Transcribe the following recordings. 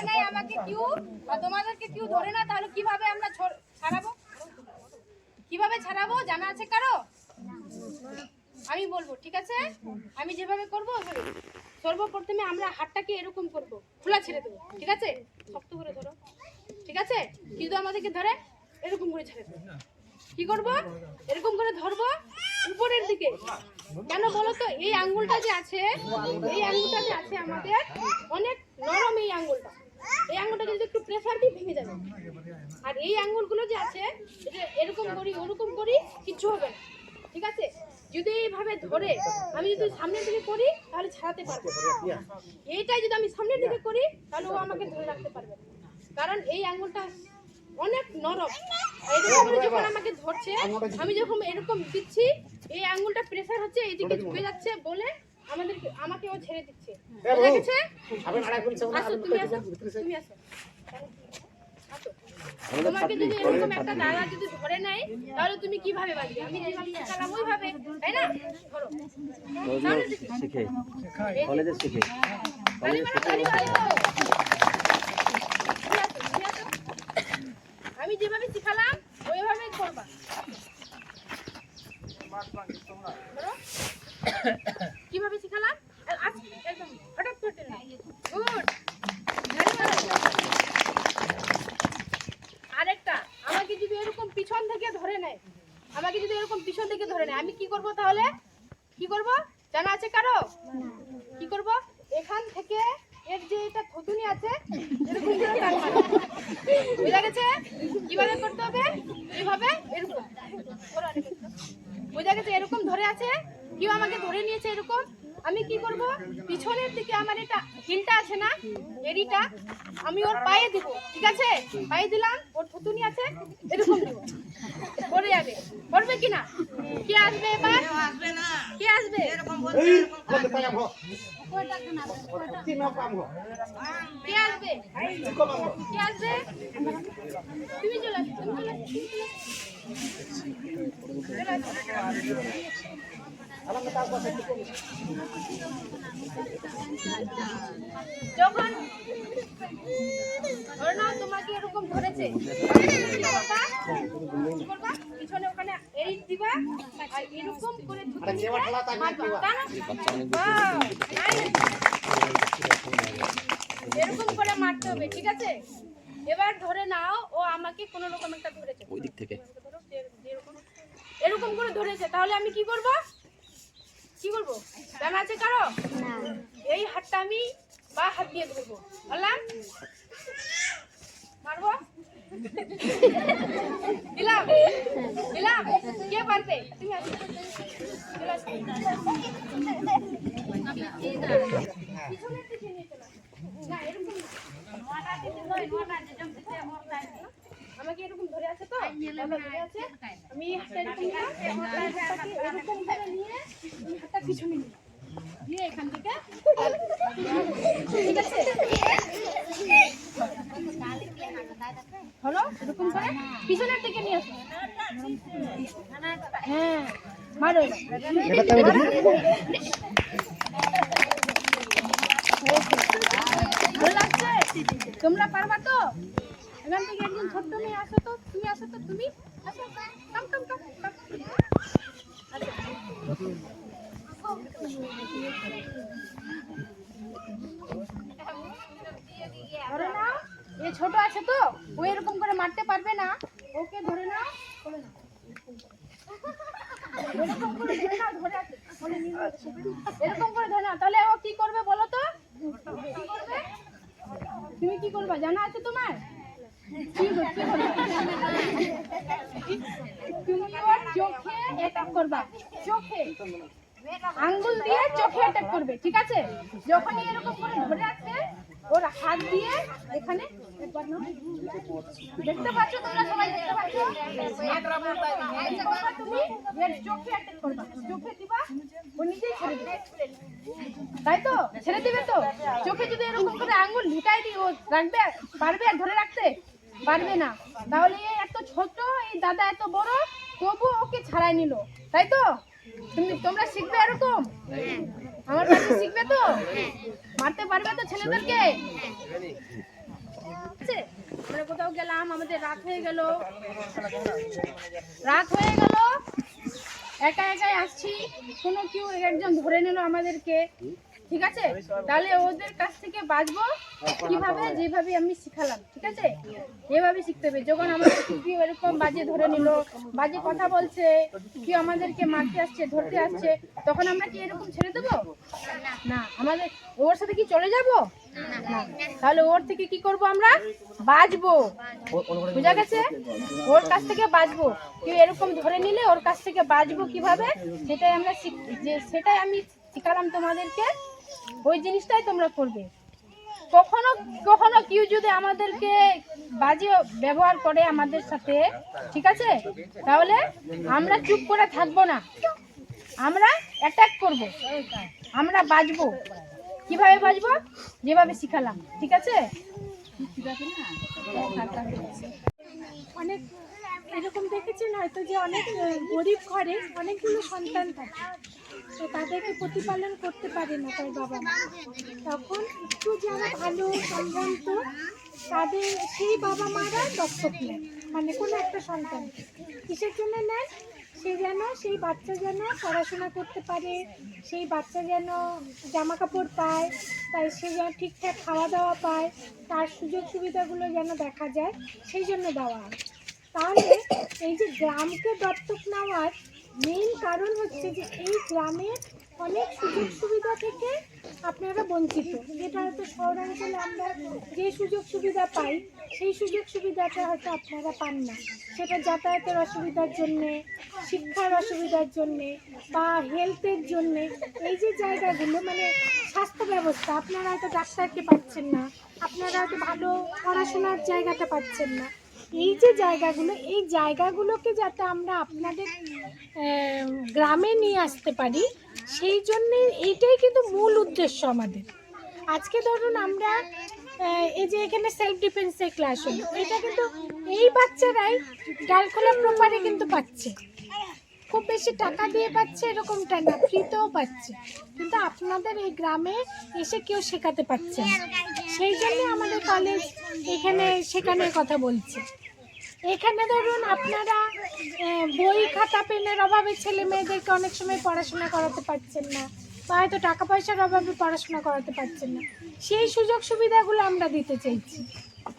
ধরে নাই আমাকে কেউ? বা তোমাদেরকে কেউ ধরে না? তাহলে কীভাবে আমরা ছাড়াবো? কীভাবে ছাড়াবো? জানা আছে কারও? আমি বলব, ঠিক আছে? আমি যেভাবে করব সর্বপ্রথমে আমরা হাতটাকে এরকম করব। খোলা ছেড়ে দেবো, ঠিক আছে? শক্ত করে ধরো। ঠিক আছে? কিন্তু আমাদেরকে ধরে এরকম করে ছেড়ে দেবো। কি করব? এরকম করে ধরবো উপরের দিকে। কেন বলো তো? এই আঙ্গুলটা যে আছে, এই আঙ্গুলটা যে আছে আমাদের, অনেক নরম এই আঙ্গুলটা। এই আঙ্গুলটা যদি একটু প্রেসার দিই, ভেঙে যাবে। আর এই আঙ্গুলগুলো যে আছে এরকম করি, ওরকম করি, কিচ্ছু হবে না। ঠিক আছে? যদি এইভাবে ধরে, আমি যদি সামনের দিকে করি, তাহলে ছাড়াতে পারব এইটাই যদি আমি সামনের দিকে করি, তাহলে ও আমাকে ধরে রাখতে পারবে কারণ এই আঙ্গুলটা অনেক নরম। এরকম যখন আমাকে ধরছে, আমি যখন এরকম দিচ্ছি, এই আঙ্গুলটা প্রেসার হচ্ছে, এইদিকে ঝুঁকে যাচ্ছে বলে আমাকে ও ছেড়ে দিচ্ছে। তুমি আসো আসো। তোমাকে যদি এরকম একটা দাদা যদি ধরে নেয় তাহলে তুমি কীভাবে বাঁচবে? আমি যেভাবে শেখালাম ওইভাবে তাই না? ধরো। শিখে কলেজে শিখে। আমি যেভাবে শিখালাম ওইভাবে করবা। ধরো। কীভাবে শিখালাম? একদম হঠাৎ করে মারো। আরেকটা, আমাকে যদি এরকম পিছন থেকে ধরে নেয়, আমাকে যদি এরকম পিছন থেকে ধরে নেয়, আমি কি করব তাহলে? কি করব? জানা আছে কারও? কি করব? এখান থেকে এর যে এটা থুতুনি আছে, এরকম করে টান বুঝা গেছে? কীভাবে করতে হবে? এইভাবে এরকম। বুঝা গেছে? এরকম ধরে আছে কেউ আমাকে ধরে নিয়েছে এরকম। আমি কি করব? পিছনের দিকে আমার এটা হিলটা আছে না এরিটা আমি ওর পায়ে দিব ঠিক আছে? পায়ে দিলাম ওর থুতুনি আছে এরকম দিব। পড়ে যাবে। পড়বে কি না? কে আসবে এবার? কে আসবে? কে আসবে? কে আসবে? তুমি চলে তুমি চলে আসো, তুমি চলে আসো। চলে আসো। যখন ধরে নাও তোমাকে এরকম ধরেছে? পিছনে ওখানে এরিট দিবা আর এরকম করে। এরকম মারতে হবে ঠিক আছে? এবার ধরে নাও ও আমাকে কোন রকম একটা ধরেছে। ওই দিক থেকে। এরকম করে ধরেছে তাহলে আমি কি করব? কি করব জানা আছে কারও? এই হাতটা আমি বা হাত দিয়ে ধরবো। বললাম? মারবো? দিলাম। দিলাম। কে পারবে? তুমি আসো। আমাকে এরকম ধরে আছে তো? ধরে আমি হাতটা এরকম এরকম করে নিয়ে পিছনের দিকে নিয়ে আসো। হ্যাঁ ভালো তোমরা পারবা তো? এখান থেকে একজন ছোট্ট মেয়ে আসো তো, তুমি আসো তো, তুমি আসো। কাম কাম আচ্ছা। ধরে নাও। এ ছোট আছে তো, ও এরকম করে মারতে পারবে না। ওকে ধরে নাও এরকম করে ধরে নাও তাহলে ও কি করবে বলো তো? তুমি কি করবা? জানা আছে তোমার? তুমি ওর চোখে অ্যাটাক করবা। চোখে। আঙ্গুল দিয়ে চোখে অ্যাটাক করবে, ঠিক আছে? যখনই এরকম করে ধরে আছে ওর হাত দিয়ে এখানে দেখতে পাচ্ছ তোমরা সবাই, দেখতে পাচ্ছ? তুমি চোখে চোখে দিবা, ও নিজেই ছেড়ে তাই তো? ছেড়ে দিবে তো? চোখে যদি এরকম করে আঙ্গুল ঢুকাই দিই ও রাখবে, পারবে ধরে রাখতে? পারবে না। তাহলে এত ছোট, এই দাদা এত বড় তবু ওকে ছাড়াই নিল। তাই তো? তোমরা শিখবে এরকম? আমার কাছে শিখবে তো? মারতে পারবে তো ছেলেদেরকে? আচ্ছা, আমরা কোথাও গেলাম, আমাদের রাত হয়ে গেল। রাত হয়ে গেল। একা একাই আসছি। কোনো কেউ একজন ধরে নিল আমাদেরকে। ঠিক আছে? তাহলে ওদের কাছ থেকে বাঁচবো কীভাবে? যেভাবে আমি শিখালাম ঠিক আছে? এভাবে শিখতে হবে। যখন আমাদের কেউ এরকম বাজে ধরে নিল বাজে কথা বলছে কেউ আমাদেরকে মারতে আসছে ধরতে আসছে তখন আমরা কি এরকম ছেড়ে দেবো? না আমাদের ওর সাথে কি চলে যাব? না। তাহলে ওর থেকে কি করব আমরা? বাঁচবো। বুঝা গেছে? ওর কাছ থেকে বাঁচবো। কেউ এরকম ধরে নিলে ওর কাছ থেকে বাঁচবো কীভাবে? সেটাই আমরা শিখ- যে সেটাই আমি শিখালাম তোমাদেরকে। ওই জিনিসটাই তোমরা করবে। কখনো কখনো কেউ যদি আমাদেরকে বাজে ব্যবহার করে আমাদের সাথে, ঠিক আছে? তাহলে আমরা চুপ করে থাকব না। আমরা অ্যাটাক করব। আমরা বাঁচবো কীভাবে বাঁচবো যেভাবে শিখালাম, ঠিক আছে? অনেক এরকম দেখেছেন হয়তো যে অনেক গরিব ঘরে অনেকগুলো সন্তান থাকে। তো তাদেরকে প্রতিপালন করতে পারে না তার বাবা মা। তখন একটু যারা ভালো সম্ভ্রান্ত, তাদের সেই বাবা মারা দত্তক নেয় মানে কোনো একটা সন্তান। কিসের জন্য নেয়? সে যেন সেই বাচ্চা যেন পড়াশোনা করতে পারে, সেই বাচ্চা যেন জামা কাপড় পায়, তাই সে যেন ঠিকঠাক খাওয়া দাওয়া পায়, তার সুযোগ সুবিধাগুলো যেন দেখা যায়, সেই জন্য দেওয়া হয়। তাহলে এই যে গ্রামকে দত্তক নেওয়ার মেইন কারণ হচ্ছে যে এই গ্রামের অনেক সুযোগ সুবিধা থেকে আপনারা বঞ্চিত। যেটা হয়তো শহরাঞ্চলে আমরা যে সুযোগ সুবিধা পাই, সেই সুযোগ সুবিধাটা হয়তো আপনারা পান না। সেটা যাতায়াতের অসুবিধার জন্যে, শিক্ষার অসুবিধার জন্যে বা হেলথের জন্যে, এই যে জায়গাগুলো মানে স্বাস্থ্য ব্যবস্থা, আপনারা হয়তো ডাক্তারকে পাচ্ছেন না, আপনারা হয়তো ভালো পড়াশোনার জায়গাটা পাচ্ছেন না। এই যে জায়গাগুলো, এই জায়গাগুলোকে যাতে আমরা আপনাদের গ্রামে নিয়ে আসতে পারি, সেই জন্যে এইটাই কিন্তু মূল উদ্দেশ্য আমাদের। আজকে ধরুন আমরা এই যে এখানে সেলফ ডিফেন্সের ক্লাস হলো, এটা কিন্তু এই বাচ্চারাই ডালখোলা প্রপারে কিন্তু পাচ্ছে। খুব বেশি টাকা দিয়ে পাচ্ছে এরকমটা না, ফ্রিতেও পাচ্ছে। কিন্তু আপনাদের এই গ্রামে এসে কেউ শেখাতে পারছে সেই জন্য আমাদের কলেজ এখানে শেখানোর কথা বলছে। এখানে ধরুন আপনারা বই খাতা পেনের অভাবে ছেলে মেয়েদেরকে অনেক সময় পড়াশোনা করাতে পারছেন না বা হয়তো টাকা পয়সার অভাবে পড়াশোনা করাতে পারছেন না। সেই সুযোগ সুবিধাগুলো আমরা দিতে চাইছি।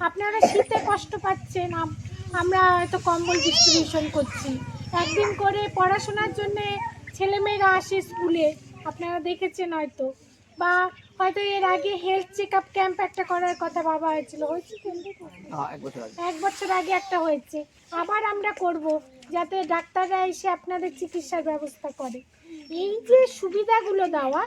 আপনারা শীতে কষ্ট পাচ্ছেন আমরা হয়তো কম্বল ডিস্ট্রিবিউশন করছি। একদিন করে পড়াশোনার জন্যে ছেলেমেয়েরা আসে স্কুলে, আপনারা দেখেছেন হয়তো। বা হয়তো এর আগে হেলথ চেক আপ ক্যাম্প একটা করার কথা ভাবা হয়েছিল। হয়েছে এক বছর আগে একটা হয়েছে। আবার আমরা করব যাতে ডাক্তাররা এসে আপনাদের চিকিৎসার ব্যবস্থা করে। এই যে সুবিধাগুলো দেওয়া